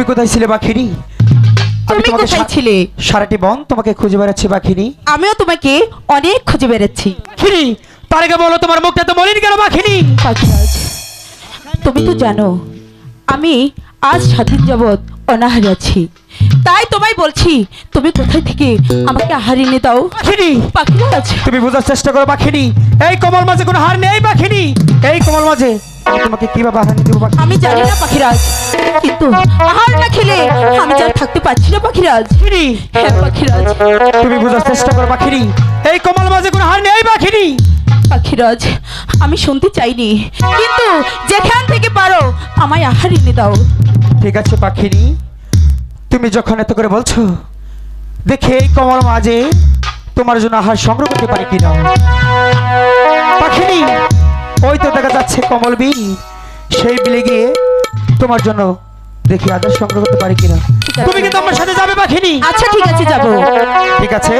তুমি কোথায় ছিলে বাখিনি আমি তুমি তোমাকে কোথায় সা- ছিলে? সারাটি বন তোমাকে খুঁজে বেড়াচ্ছি বাখিনি আমিও তোমাকে অনেক খুঁজে বেড়াচ্ছি। পাখিরি তার আগে বলো তোমার মুখটা তো মলিন কেন বাখিনি পাখিরাজ তুমি তো জানো আমি আজ স্বাধীন জগৎ অনাহারে আছি। তাই তোমায় বলছি তুমি কোথায় থেকে আমাকে আহার এনে দাও? তুমি বোঝার চেষ্টা করো পাখিনি এই কমল মাঝে কোনো হার নেই পাখিনি এই কমল মাঝে আমি তোমাকে কীভাবে দেবো পাখি আমি জানি না পাখিরাজ। কিন্তু আহার না খেলে আমি থাকতে পারছি না পাখিরাজ। হ্যাঁ পাখিরাজ। তুমি বোঝার চেষ্টা করো পাখিনি এই কমল মাঝে কোনো হার নেই পাখিনি পাখিরাজ আমি শুনতে চাইনি। কিন্তু যেখান থেকে পারো আমায় আহার এনে দাও। ঠিক আছে পাখিনি তুমি যখন এত করে বলছো দেখে এই কমল মাঝে তোমার জন্য আহার সংগ্রহ করতে পারি কিনা? পাখিনি ওই তো দেখা যাচ্ছে কমল বিল সেই বিলে গিয়ে তোমার জন্য দেখি আদার সংগ্রহ করতে পারি কিনা। তুমি কিন্তু আমার সাথে যাবে পাখিনি আচ্ছা ঠিক আছে যাব। ঠিক আছে?